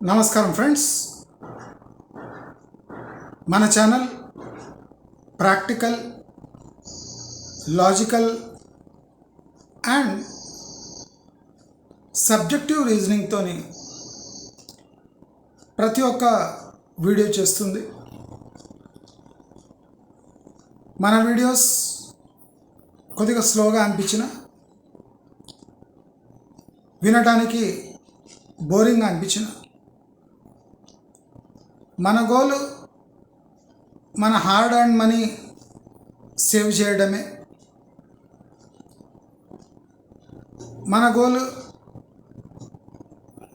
నమస్కారం ఫ్రెండ్స్. మన channel practical logical and subjective రీజనింగ్తోని ప్రతి ఒక్క వీడియో చేస్తుంది. మన వీడియోస్ కొద్దిగా స్లోగా అనిపించిన వినడానికి బోరింగ్గా అనిపించిన మన గోల్ మన హార్డ్ అండ్ మనీ సేవ్ చేయడమే. మన గోల్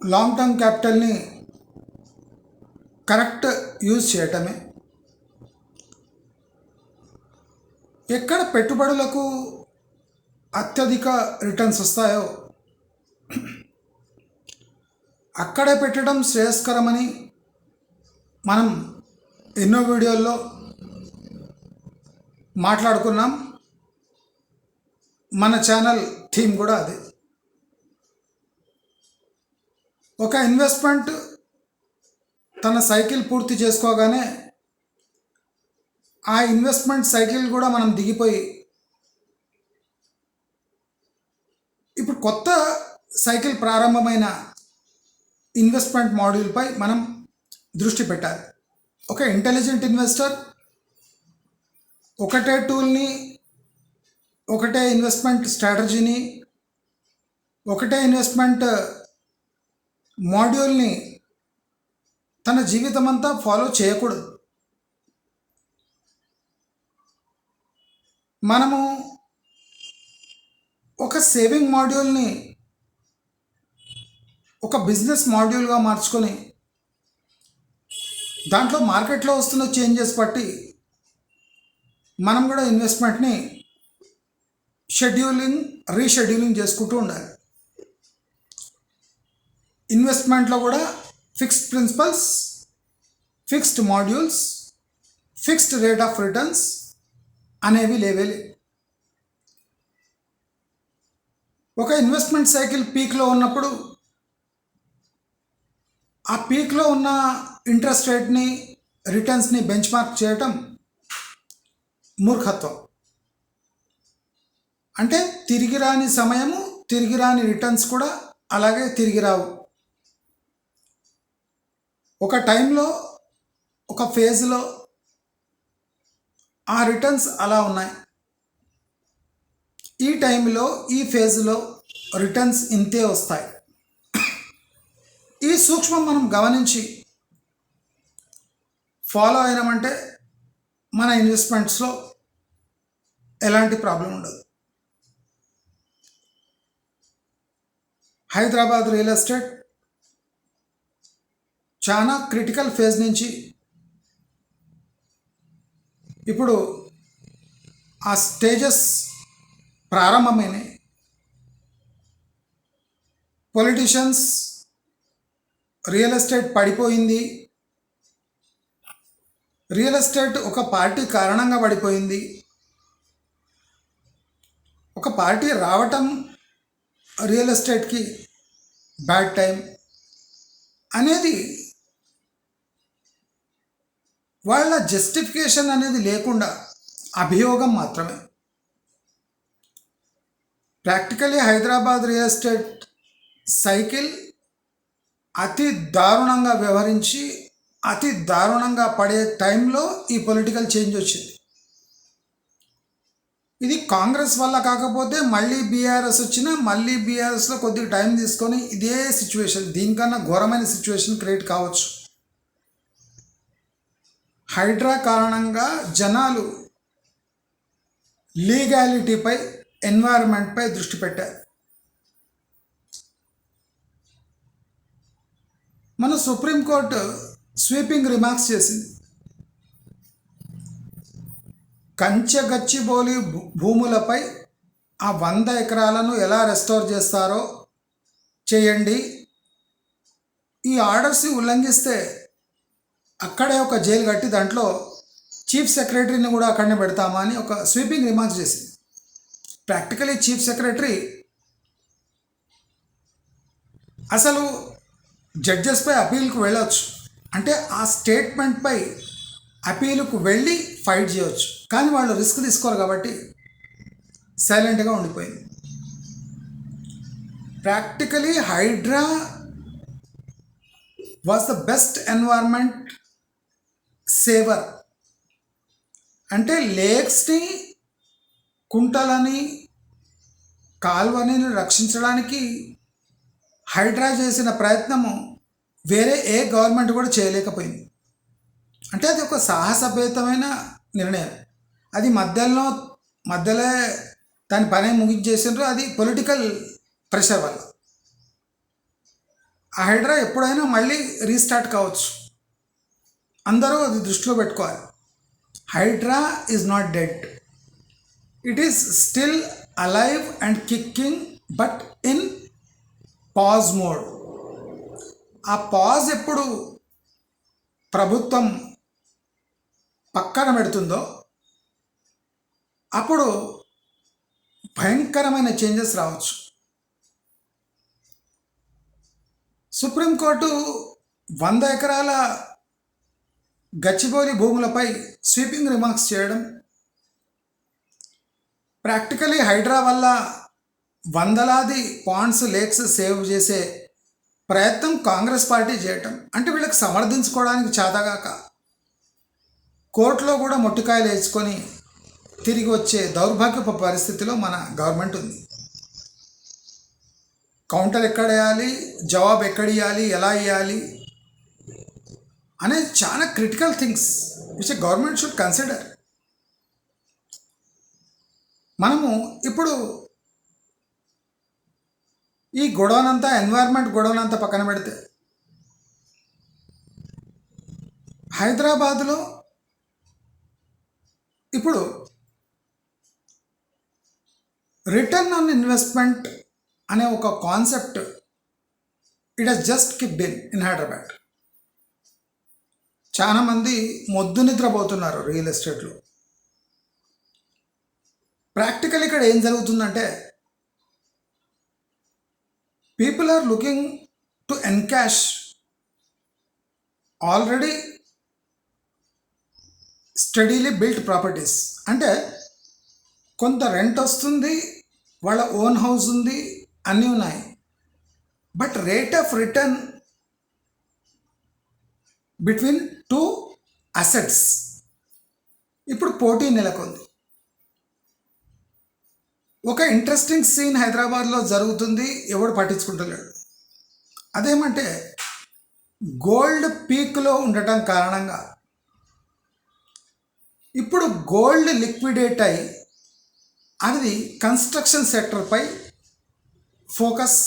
లాంగ్ టర్మ్ క్యాపిటల్ని కరెక్ట్ యూజ్ చేయటమే. ఎక్కడ పెట్టుబడులకు అత్యధిక రిటర్న్స్ వస్తాయో అక్కడే పెట్టడం శ్రేయస్కరమని మనం ఎన్నో వీడియోల్లో మాట్లాడుకున్నాం. మన ఛానల్ థీమ్ కూడా అది. ఒక ఇన్వెస్ట్మెంట్ తన సైకిల్ పూర్తి చేసుకోగానే ఆ ఇన్వెస్ట్మెంట్ సైకిల్ కూడా మనం దిగిపోయి ఇప్పుడు కొత్త సైకిల్ ప్రారంభమైన ఇన్వెస్ట్మెంట్ మాడ్యూల్పై మనం దృష్టి పెట్టాలి. ఒక ఇంటెలిజెంట్ ఇన్వెస్టర్ ఒకటే టూల్ని ఒకటే ఇన్వెస్ట్మెంట్ స్ట్రాటజీని ఒకటే ఇన్వెస్ట్మెంట్ మాడ్యూల్ని తన జీవితం అంతా ఫాలో చేయకూడదు. మనము ఒక సేవింగ్ మాడ్యూల్ని ఒక బిజినెస్ మాడ్యూల్గా మార్చుకొని దాంట్లో మార్కెట్లో వస్తున్న చేంజెస్ బట్టి మనం కూడా ఇన్వెస్ట్మెంట్ని షెడ్యూలింగ్ రీషెడ్యూలింగ్ చేసుకుంటూ ఉండాలి. ఇన్వెస్ట్మెంట్లో కూడా fixed principles fixed modules fixed rate of returns అనేవి లేవేలే ఒక ఇన్వెస్ట్మెంట్ సైకిల్ పీక్లో ఉన్నప్పుడు ఆ పీక్లో ఉన్న ఇంట్రెస్ట్ రేట్ని రిటర్న్స్ని బెంచ్ మార్క్ చేయటం మూర్ఖత్వం. అంటే తిరిగి రాని సమయము తిరిగి రాని రిటర్న్స్ కూడా అలాగే తిరిగి రావు. ఒక టైంలో ఒక ఫేజ్లో ఆ రిటర్న్స్ అలా ఉన్నాయి. ఈ టైంలో ఈ ఫేజ్లో రిటర్న్స్ ఇంతే వస్తాయి. ఈ సూక్ష్మం మనం గమనించి ఫాలో అయినామంటే మన ఇన్వెస్ట్మెంట్స్లో ఎలాంటి ప్రాబ్లం ఉండదు. హైదరాబాద్ రియల్ ఎస్టేట్ చాలా క్రిటికల్ ఫేజ్ నుంచి ఇప్పుడు ఆ స్టేజెస్ ప్రారంభమైనాయి పొలిటీషియన్స్ రియల్ ఎస్టేట్ పడిపోయింది. రియల్ ఎస్టేట్ ఒక పార్టీ కారణంగా పడిపోయింది. ఒక పార్టీ రావటం రియల్ ఎస్టేట్కి బ్యాడ్ టైం అనేది వాళ్ళ జస్టిఫికేషన్ అనేది లేకుండా అభియోగం మాత్రమే. Practically Hyderabad real estate cycle అతి దారుణంగా వ్యవహరించి అతి దారుణంగా పడే టైంలో ఈ పొలిటికల్ చేంజ్ వచ్చింది. ఇది కాంగ్రెస్ వల్ల కాకపోతే మళ్ళీ బీఆర్ఎస్ వచ్చినా మళ్ళీ బీఆర్ఎస్లో కొద్దిగా టైం తీసుకొని ఇదే సిచ్యువేషన్ దీనికన్నా ఘోరమైన సిచ్యువేషన్ క్రియేట్ కావచ్చు. హైడ్రా కారణంగా జనాలు లీగాలిటీపై ఎన్వైరన్మెంట్పై దృష్టి పెట్టారు. మన సుప్రీంకోర్టు స్వీపింగ్ రిమార్క్స్ చేసింది. కంచెగచ్చిబోలి భూ- భూములపై ఆ వంద ఎకరాలను ఎలా రెస్టోర్ చేస్తారో చేయండి. ఈ ఆర్డర్స్ని ఉల్లంఘిస్తే అక్కడే ఒక జైలు కట్టి దాంట్లో చీఫ్ సెక్రటరీని కూడా అక్కడనే పెడతామా అని ఒక స్వీపింగ్ రిమార్క్స్ చేసింది. ప్రాక్టికలీ చీఫ్ సెక్రటరీ అసలు జడ్జెస్పై అపీల్కి వెళ్ళొచ్చు. అంటే ఆ స్టేట్మెంట్పై అపీలుకు వెళ్ళి ఫైట్ చేయవచ్చు కానీ వాళ్ళు రిస్క్ తీసుకోరు కాబట్టి సైలెంట్గా ఉండిపోయింది. Practically Hydraa was the best environment saver అంటే లేక్స్ని కుంటలని కాల్వని రక్షించడానికి హైడ్రా చేసిన ప్రయత్నము వేరే ఏ గవర్నమెంట్ కూడా చేయలేకపోయింది. అంటే అది ఒక సాహసభేతమైన నిర్ణయం. అది మధ్యలో మధ్యలో దాని పని ముగించేసిండ్రు అది పొలిటికల్ ప్రెషర్ వల్ల. ఆ హైడ్రా ఎప్పుడైనా మళ్ళీ రీస్టార్ట్ కావచ్చు. అందరూ అది దృష్టిలో పెట్టుకోవాలి. HYDRAA is not dead it is still alive and kicking but in pause mode ఆ పాజ్ ఎప్పుడు ప్రభుత్వం పక్కన పెడుతుందో అప్పుడు భయంకరమైన చేంజెస్ రావచ్చు. సుప్రీంకోర్టు వంద ఎకరాల గచ్చిబౌలి భూములపై స్వీపింగ్ రిమార్క్స్ చేయడం ప్రాక్టికలీ హైడ్రా వల్ల వందలాది పాండ్స్ లేక్స్ సేవ్ చేసే ప్రయత్నం కాంగ్రెస్ పార్టీ చేయటం. అంటే వీళ్ళకి సమర్థించుకోవడానికి చేతగాక కోర్టులో కూడా మొట్టికాయలు వేసుకొని తిరిగి వచ్చే దౌర్భాగ్యపు పరిస్థితిలో మన గవర్నమెంట్ ఉంది. కౌంటర్ ఎక్కడ వేయాలి? జవాబు ఎక్కడ ఇవ్వాలి ఎలా ఇవ్వాలి అనేది చాలా critical things which government should consider. మనము ఇప్పుడు ఈ గొడవనంతా ఎన్వైర్న్మెంట్ గొడవనంతా పక్కన పెడితే. హైదరాబాదులో ఇప్పుడు రిటర్న్ ఆన్ ఇన్వెస్ట్మెంట్ అనే ఒక concept it has just kick been in Hyderabad చాలామంది మొద్దు నిద్రపోతున్నారు రియల్ ఎస్టేట్లో ప్రాక్టికల్ ఇక్కడ ఏం జరుగుతుందంటే people are looking to encash already steadily built properties అంటే కొంత రెంట్ వస్తుంది వాళ్ళ ఓన్ హౌస్ ఉంది అన్నీ ఉన్నాయి. But rate of return between two assets ఇప్పుడు పోటీ నెలకొంది. ఒక ఇంట్రెస్టింగ్ సీన్ హైదరాబాద్లో జరుగుతుంది ఎవడు పట్టించుకుంటలేడు. అదేమంటే గోల్డ్ పీక్లో ఉండటం కారణంగా ఇప్పుడు గోల్డ్ లిక్విడేట్ అయి అనేది కన్స్ట్రక్షన్ సెక్టర్పై ఫోకస్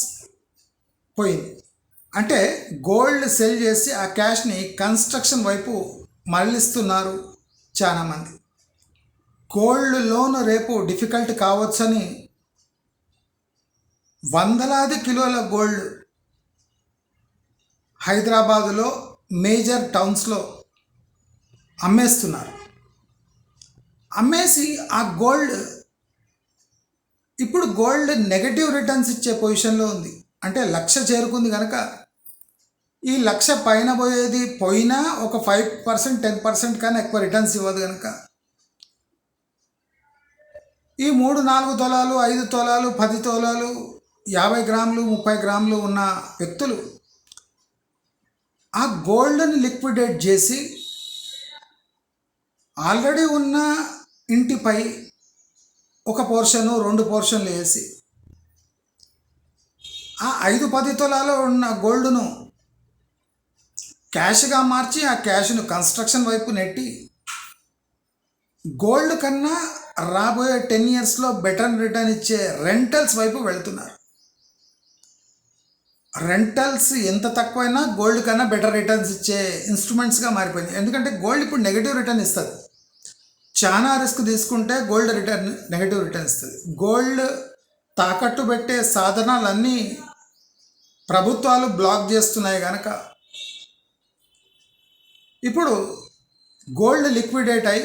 పోయింది. అంటే గోల్డ్ సెల్ చేసి ఆ క్యాష్ని కన్స్ట్రక్షన్ వైపు మళ్ళిస్తున్నారు చాలామంది. గోల్డ్ లోన్ రేపు డిఫికల్ట్ కావచ్చని వందలాది కిలోల గోల్డ్ హైదరాబాదులో మేజర్ టౌన్స్లో అమ్మేస్తున్నారు. అమ్మేసి ఆ గోల్డ్ ఇప్పుడు గోల్డ్ నెగటివ్ రిటర్న్స్ ఇచ్చే పొజిషన్లో ఉంది. అంటే లక్ష చేరుకుంది కనుక ఈ లక్ష పైన పోయేది పోయినా ఒక ఫైవ్ పర్సెంట్ టెన్ పర్సెంట్ కానీ ఎక్కువ రిటర్న్స్ ఇవ్వదు కనుక ఈ మూడు నాలుగు తొలాలు ఐదు తొలాలు పది తొలాలు యాభై గ్రాములు ముప్పై గ్రాములు ఉన్న వ్యక్తులు ఆ గోల్డ్ని లిక్విడేట్ చేసి ఆల్రెడీ ఉన్న ఇంటిపై ఒక పోర్షను రెండు పోర్షన్లు వేసి ఆ ఐదు పది తులాలో ఉన్న గోల్డ్ను క్యాష్గా మార్చి ఆ క్యాష్ను కన్స్ట్రక్షన్ వైపు నెట్టి గోల్డ్ కన్నా రాబోయే టెన్ ఇయర్స్లో బెటర్ రిటర్న్ ఇచ్చే రెంటల్స్ వైపు వెళ్తున్నారు. రెంటల్స్ ఎంత తక్కువైనా గోల్డ్ కన్నా బెటర్ రిటర్న్స్ ఇచ్చే ఇన్స్ట్రుమెంట్స్గా మారిపోయింది ఎందుకంటే గోల్డ్ ఇప్పుడు నెగిటివ్ రిటర్న్ ఇస్తుంది. చాలా రిస్క్ తీసుకుంటే గోల్డ్ రిటర్న్ నెగిటివ్ రిటర్న్ ఇస్తుంది. గోల్డ్ తాకట్టు పెట్టే సాధనాలన్నీ ప్రభుత్వాలు బ్లాక్ చేస్తున్నాయి కనుక ఇప్పుడు గోల్డ్ లిక్విడేట్ అయి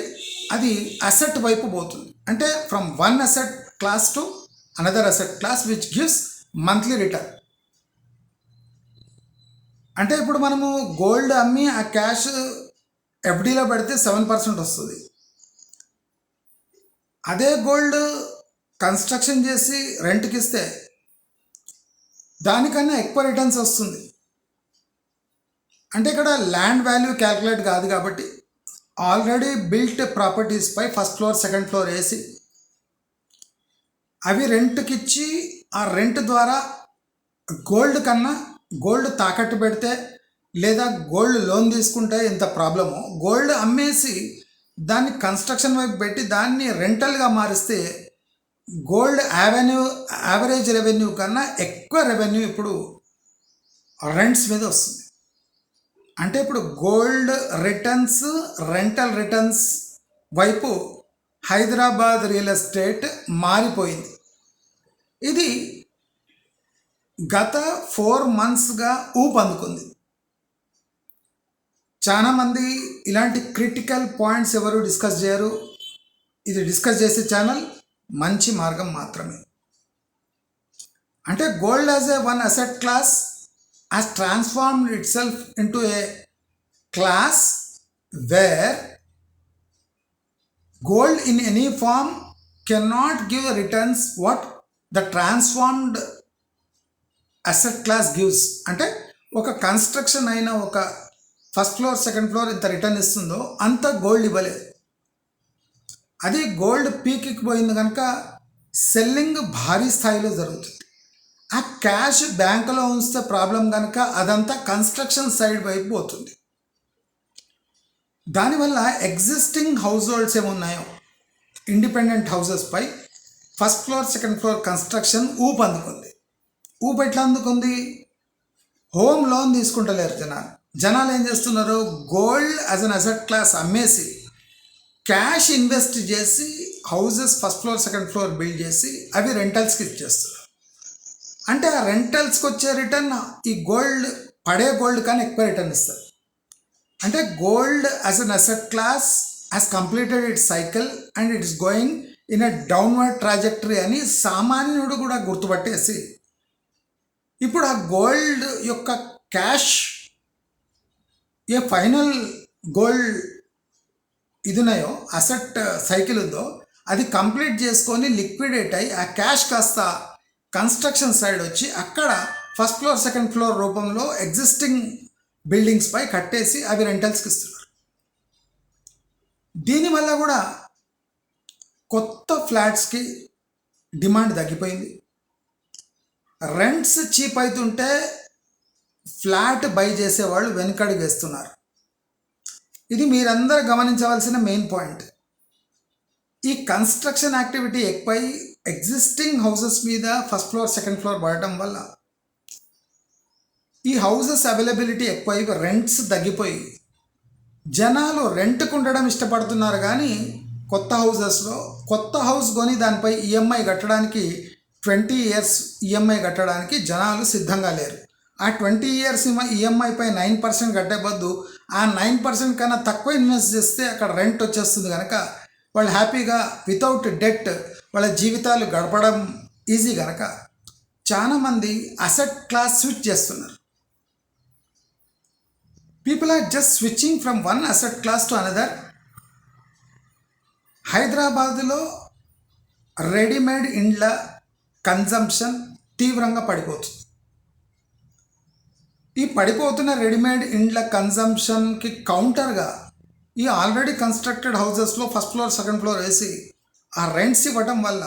అది అసెట్ వైపు పోతుంది. అంటే from one asset class to another asset class which gives monthly return అంటే ఇప్పుడు మనము గోల్డ్ అమ్మి ఆ క్యాష్ ఎఫ్డీలో పెడితే సెవెన్ పర్సెంట్ వస్తుంది. అదే గోల్డ్ కన్స్ట్రక్షన్ చేసి రెంట్కి ఇస్తే దానికన్నా ఎక్కువ రిటర్న్స్ వస్తుంది. అంటే ఇక్కడ ల్యాండ్ వాల్యూ క్యాల్కులేట్ కాదు కాబట్టి ఆల్రెడీ బిల్ట్ ప్రాపర్టీస్పై ఫస్ట్ ఫ్లోర్ సెకండ్ ఫ్లోర్ వేసి అవి రెంట్కి ఇచ్చి ఆ రెంట్ ద్వారా గోల్డ్ కన్నా గోల్డ్ తాకట్టు పెడితే లేదా గోల్డ్ లోన్ తీసుకుంటే ఇంత ప్రాబ్లము గోల్డ్ అమ్మేసి దాన్ని కన్స్ట్రక్షన్ వైపు పెట్టి దాన్ని రెంటల్గా మారిస్తే గోల్డ్ యావెన్యూ యావరేజ్ రెవెన్యూ కన్నా ఎక్కువ రెవెన్యూ ఇప్పుడు రెంట్స్ మీద వస్తుంది. అంటే ఇప్పుడు గోల్డ్ రిటర్న్స్ రెంటల్ రిటర్న్స్ వైపు హైదరాబాద్ రియల్ ఎస్టేట్ మారిపోయింది. ఇది గత ఫోర్ మంత్స్గా ఊపందుకుంది. చాలామంది ఇలాంటి క్రిటికల్ పాయింట్స్ ఎవరు డిస్కస్ చేయరు. ఇది డిస్కస్ చేసే ఛానల్ మంచి మార్గం మాత్రమే. అంటే gold as a one asset class has transformed itself into a class where gold in any form cannot give returns what the transformed asset class gives అంటే ఒక కన్స్ట్రక్షన్ అయిన ఒక ఫస్ట్ ఫ్లోర్ సెకండ్ ఫ్లోర్ ఇంత return ఇస్తుందో అంత gold ఇవ్వలేదు. అది gold పీక్కి పోయింది కనుక సెల్లింగ్ భారీ స్థాయిలో జరుగుతుంది. ఆ క్యాష్ బ్యాంకులో ఉంచితే ప్రాబ్లం కనుక అదంతా కన్స్ట్రక్షన్ సైడ్ వైపు పోతుంది. దానివల్ల ఎగ్జిస్టింగ్ హౌస్ హోల్డ్స్ ఏమున్నాయో? Independent హౌసెస్పై first floor second floor construction ఊపు అందుకుంది. ఊపు ఎట్లా అందుకుంది? హోమ్ లోన్ తీసుకుంటలేరు జనాలు. జనాలు ఏం చేస్తున్నారు? Gold as an asset class అమ్మేసి క్యాష్ ఇన్వెస్ట్ చేసి houses first floor second floor build చేసి అవి రెంటల్స్కి ఇచ్చేస్తున్నారు. అంటే ఆ రెంటల్స్కి వచ్చే రిటర్న్ ఈ గోల్డ్ పడే గోల్డ్ కానీ ఎక్కువ రిటర్న్ ఇస్తారు. అంటే gold as an asset class as completed it cycle and it's going in a downward trajectory అని సామాన్యుడు కూడా గుర్తుపట్టేసి ఇప్పుడు ఆ గోల్డ్ యొక్క క్యాష్ ఏ ఫైనల్ గోల్డ్ ఇది ఉన్నాయో అసెట్ సైకిల్ ఉందో అది కంప్లీట్ చేసుకొని లిక్విడేట్ అయ్యి ఆ క్యాష్ కాస్త కన్స్ట్రక్షన్ సైడ్ వచ్చి అక్కడ ఫస్ట్ ఫ్లోర్ సెకండ్ ఫ్లోర్ రూపంలో ఎగ్జిస్టింగ్ బిల్డింగ్స్ పై కట్టేసి అవి రెంటల్స్కి ఇస్తున్నారు. దీనివల్ల కూడా కొత్త ఫ్లాట్స్కి డిమాండ్ తగ్గిపోయింది. రెంట్స్ చీప్ అవుతుంటే ఫ్లాట్ బై చేసేవాళ్ళు వెనుకడి వేస్తున్నారు. ఇది మీరందరూ గమనించవలసిన మెయిన్ పాయింట్. ఈ కన్స్ట్రక్షన్ యాక్టివిటీ ఎక్కువై ఎగ్జిస్టింగ్ హౌసెస్ మీద ఫస్ట్ ఫ్లోర్ సెకండ్ ఫ్లోర్ పడటం వల్ల ఈ హౌసెస్ అవైలబిలిటీ ఎక్కువై రెంట్స్ తగ్గిపోయి జనాలు రెంట్కు ఉండడం ఇష్టపడుతున్నారు కానీ కొత్త హౌసెస్లో కొత్త హౌస్ కొని దానిపై ఈఎంఐ కట్టడానికి ట్వంటీ ఇయర్స్ ఈఎంఐ కట్టడానికి జనాలు సిద్ధంగా లేరు. ఆ ట్వంటీ ఇయర్స్ ఈఎంఐపై నైన్ పర్సెంట్ కట్టే బద్దు ఆ నైన్ పర్సెంట్ కన్నా తక్కువ ఇన్వెస్ట్ చేస్తే అక్కడ రెంట్ వచ్చేస్తుంది కనుక వాళ్ళు హ్యాపీగా వితౌట్ డెట్ వాళ్ళ జీవితాలు గడపడం ఈజీ కనుక చాలామంది అసెట్ క్లాస్ స్విచ్ చేస్తున్నారు. People are just switching from one asset class to another హైదరాబాదులో రెడీమేడ్ ఇండ్ల కన్జంప్షన్ తీవ్రంగా పడిపోతుంది. ఈ పడిపోతున్న రెడీమేడ్ ఇండ్ల కన్జంప్షన్కి కౌంటర్గా ఈ ఆల్రెడీ కన్స్ట్రక్టెడ్ హౌసెస్లో ఫస్ట్ ఫ్లోర్ సెకండ్ ఫ్లోర్ వేసి ఆ రెంట్స్ ఇవ్వటం వల్ల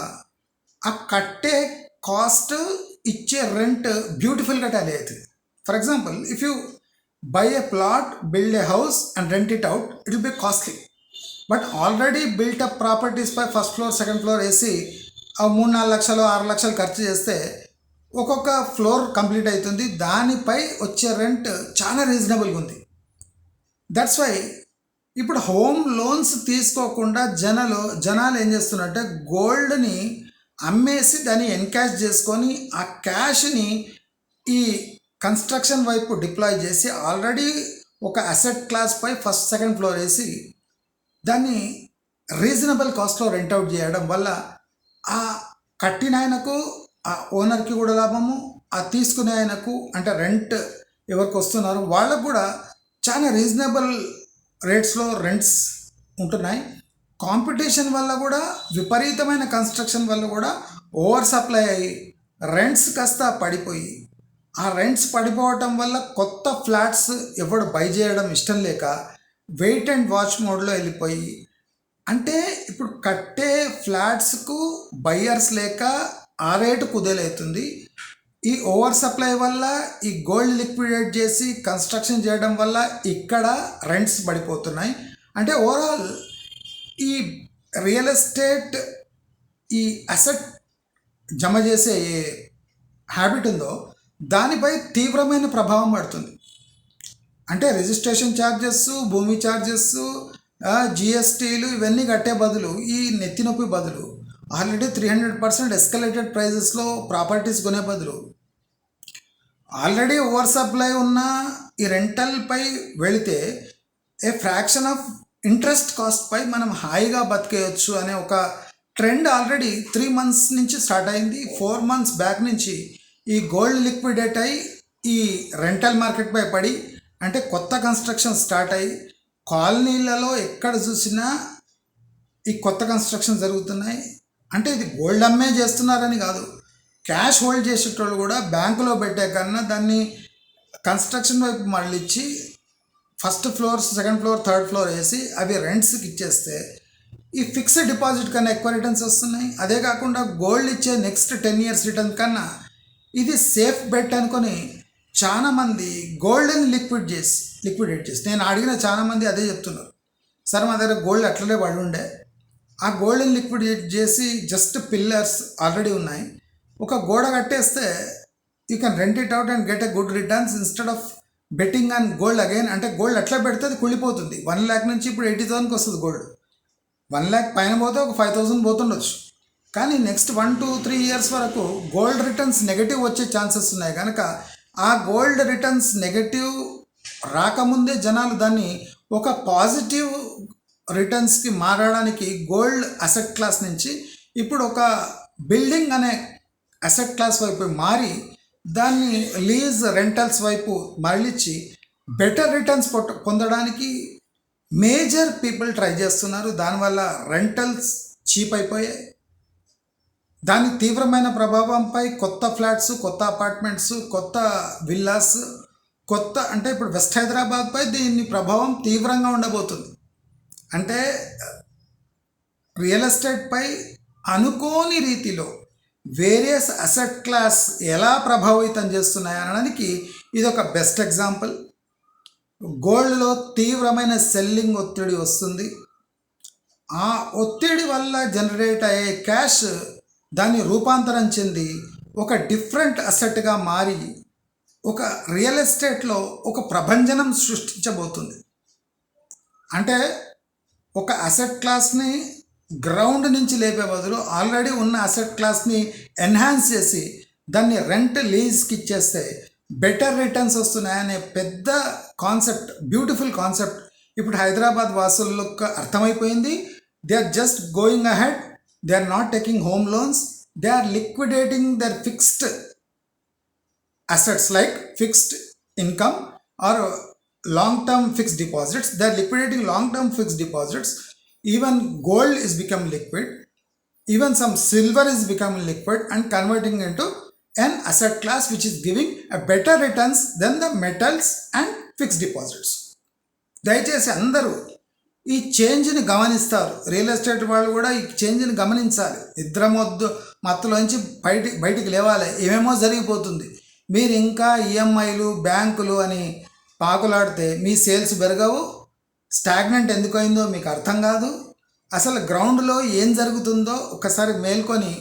ఆ కట్టే కాస్ట్ ఇచ్చే రెంట్ బ్యూటిఫుల్గా టాలీ అవుతుంది. For example if you buy a plot build a house and rent it out it will be costly but already built up ప్రాపర్టీస్పై first floor second floor వేసి ఆ మూడు నాలుగు లక్షలు ఆరు లక్షలు ఖర్చు చేస్తే ఒక్కొక్క ఫ్లోర్ కంప్లీట్ అవుతుంది. దానిపై వచ్చే రెంట్ చాలా రీజనబుల్గా ఉంది. దట్స్ వై ఇప్పుడు హోమ్ లోన్స్ తీసుకోకుండా జనాలు జనాలు ఏం చేస్తున్నారంటే గోల్డ్ని అమ్మేసి దాన్ని ఎన్కాష్ చేసుకొని ఆ క్యాష్ని ఈ కన్స్ట్రక్షన్ వైపు డిప్లాయ్ చేసి ఆల్రెడీ ఒక అసెట్ క్లాస్ పై ఫస్ట్ సెకండ్ ఫ్లోర్ వేసి దాన్ని రీజనబుల్ కాస్ట్లో రెంట్ అవుట్ చేయడం వల్ల ఆ కట్టిన ఆయనకు ఆ ఓనర్కి కూడా లాభము ఆ తీసుకునే ఆయనకు అంటే రెంట్ ఎవరికి వస్తున్నారు వాళ్ళకు కూడా చాలా రీజనబుల్ రేట్స్లో రెంట్స్ ఉంటున్నాయి. కాంపిటీషన్ వల్ల కూడా విపరీతమైన కన్స్ట్రక్షన్ వల్ల కూడా ఓవర్ సప్లై అయ్యి రెంట్స్ కాస్త పడిపోయి ఆ రెంట్స్ పడిపోవటం వల్ల కొత్త ఫ్లాట్స్ ఎవడు బై చేయడం ఇష్టం లేక వెయిట్ అండ్ వాచ్ మోడ్లో వెళ్ళిపోయి అంటే ఇప్పుడు కట్టే ఫ్లాట్స్కు బయ్యర్స్ లేక ఆ రేటు కుదేలవుతుంది. ఈ ఓవర్ సప్లై వల్ల ఈ గోల్డ్ లిక్విడేట్ చేసి కన్స్ట్రక్షన్ చేయడం వల్ల ఇక్కడ రెంట్స్ పడిపోతున్నాయి. అంటే ఓవరాల్ ఈ రియల్ ఎస్టేట్ ఈ అసెట్ జమ చేసే హ్యాబిట్ ఉందో దానిపై తీవ్రమైన ప్రభావం పడుతుంది. అంటే రిజిస్ట్రేషన్ ఛార్జెస్ భూమి ఛార్జెస్ జిఎస్టీలు ఇవన్నీ కట్టే బదులు ఈ నెత్తి నొప్పి బదులు already three hundred percent escalated ప్రైజెస్లో ప్రాపర్టీస్ కొనే బదులు. ఆల్రెడీ ఓవర్ సప్లై ఉన్న ఈ రెంటల్పై వెళితే a fraction of interest cost పై మనం హాయిగా బతికేయచ్చు అనే ఒక ట్రెండ్ ఆల్రెడీ త్రీ మంత్స్ నుంచి స్టార్ట్ అయింది. ఫోర్ మంత్స్ బ్యాక్ నుంచి ఈ గోల్డ్ లిక్విడేట్ అయి ఈ రెంటల్ మార్కెట్పై పడి అంటే కొత్త కన్స్ట్రక్షన్ స్టార్ట్ అయ్యి కాలనీలలో ఎక్కడ చూసినా ఈ కొత్త కన్స్ట్రక్షన్ జరుగుతున్నాయి. అంటే ఇది గోల్డ్ అమ్మే చేస్తున్నారని కాదు. క్యాష్ హోల్డ్ చేసేటోళ్ళు కూడా బ్యాంకులో పెట్టే కన్నా దాన్ని కన్స్ట్రక్షన్ వైపు మళ్ళించి first floor second floor third floor వేసి అవి రెంట్స్కి ఇచ్చేస్తే ఈ ఫిక్స్డ్ డిపాజిట్ కన్నా ఎక్కువ రిటర్న్స్ వస్తున్నాయి. అదే కాకుండా గోల్డ్ ఇచ్చే నెక్స్ట్ టెన్ ఇయర్స్ రిటర్న్ కన్నా ఇది సేఫ్ బెట్ అనుకొని చాలామంది గోల్డ్ని లిక్విడ్ చేసి లిక్విడేట్ చేసి నేను అడిగిన చాలామంది అదే చెప్తున్నారు. సార్ మా దగ్గర గోల్డ్ అట్లనే పడి ఉండే. ఆ గోల్డ్ని లిక్విడేట్ చేసి జస్ట్ పిల్లర్స్ ఆల్రెడీ ఉన్నాయి. ఒక గోడ కట్టేస్తే you can rent it out and get a good returns instead of betting on gold again అంటే గోల్డ్ అట్లా పెడితే అది కుళ్ళిపోతుంది. వన్ ల్యాక్ నుంచి ఇప్పుడు ఎయిటీ థౌసండ్కి వస్తుంది గోల్డ్ వన్ ల్యాక్ పైన పోతే ఒక ఫైవ్ థౌసండ్ పోతుండొచ్చు. కానీ next one two three years వరకు గోల్డ్ రిటర్న్స్ నెగటివ్ వచ్చే ఛాన్సెస్ ఉన్నాయి. కనుక ఆ గోల్డ్ రిటర్న్స్ నెగటివ్ రాకముందే జనాలు దాన్ని ఒక పాజిటివ్ రిటర్న్స్కి మారడానికి గోల్డ్ అసెట్ క్లాస్ నుంచి ఇప్పుడు ఒక బిల్డింగ్ అనే అసెట్ క్లాస్ వైపు మారి దాన్ని లీజ్ రెంటల్స్ వైపు మరలిచ్చి బెటర్ రిటర్న్స్ పొందడానికి మేజర్ పీపుల్ ట్రై చేస్తున్నారు. దానివల్ల రెంటల్స్ చీప్ అయిపోయాయి. దాని తీవ్రమైన ప్రభావంపై కొత్త ఫ్లాట్స్ కొత్త అపార్ట్మెంట్స్ కొత్త విల్లాస్ కొత్త అంటే ఇప్పుడు వెస్ట్ హైదరాబాద్పై దీని ప్రభావం తీవ్రంగా ఉండబోతుంది. అంటే రియల్ ఎస్టేట్పై అనుకోని రీతిలో వేరియస్ అసెట్ క్లాస్ ఎలా ప్రభావితం చేస్తున్నాయి అనడానికి ఇది ఒక బెస్ట్ ఎగ్జాంపుల్. గోల్డ్లో తీవ్రమైన సెల్లింగ్ ఒత్తిడి వస్తుంది. ఆ ఒత్తిడి వల్ల జనరేట్ అయ్యే క్యాష్ దాన్ని రూపాంతరం చెంది ఒక డిఫరెంట్ అసెట్గా మారి ఒక రియల్ ఎస్టేట్లో ఒక ప్రభంజనం సృష్టించబోతుంది. అంటే ఒక అసెట్ క్లాస్ని గ్రౌండ్ నుంచి లేపే బదులు ఆల్రెడీ ఉన్న అసెట్ క్లాస్ని ఎన్హాన్స్ చేసి దాన్ని రెంట్ లీజ్కి ఇచ్చేస్తే బెటర్ రిటర్న్స్ వస్తున్నాయనే పెద్ద కాన్సెప్ట్ బ్యూటిఫుల్ కాన్సెప్ట్ ఇప్పుడు హైదరాబాద్ వాసులకు అర్థమైపోయింది. They are just going ahead they are not taking home loans they are liquidating their fixed assets like fixed income or long term fixed deposits they're liquidating long term fixed deposits even gold is become liquid even some silver is becoming liquid and converting into an asset class which is giving a better returns than the metals and fixed deposits దయచేసి అందరూ ఈ చేంజ్ని గమనిస్తారు real estate వాళ్ళు కూడా ఈ చేంజ్ని గమనించాలి నిద్ర మొద్దు మత్తులోంచి బయటి బయటికి లేవాలి ఏమేమో జరిగిపోతుంది మీరు ఇంకా ఈఎంఐలు బ్యాంకులు అని పాకులాడితే మీ సేల్స్ పెరగవు. స్టాగ్నెంట్ ఎందుకు మీకు అర్థం కాదు. అసలు గ్రౌండ్లో ఏం జరుగుతుందో ఒకసారి మేల్కొని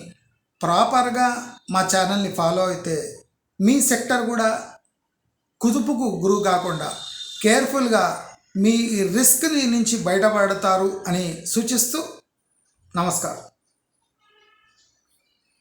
ప్రాపర్గా మా ఛానల్ని ఫాలో అయితే మీ సెక్టర్ కూడా కుదుపుకు గురువు కాకుండా కేర్ఫుల్గా మీ రిస్క్ని నుంచి బయటపడతారు అని సూచిస్తూ నమస్కారం.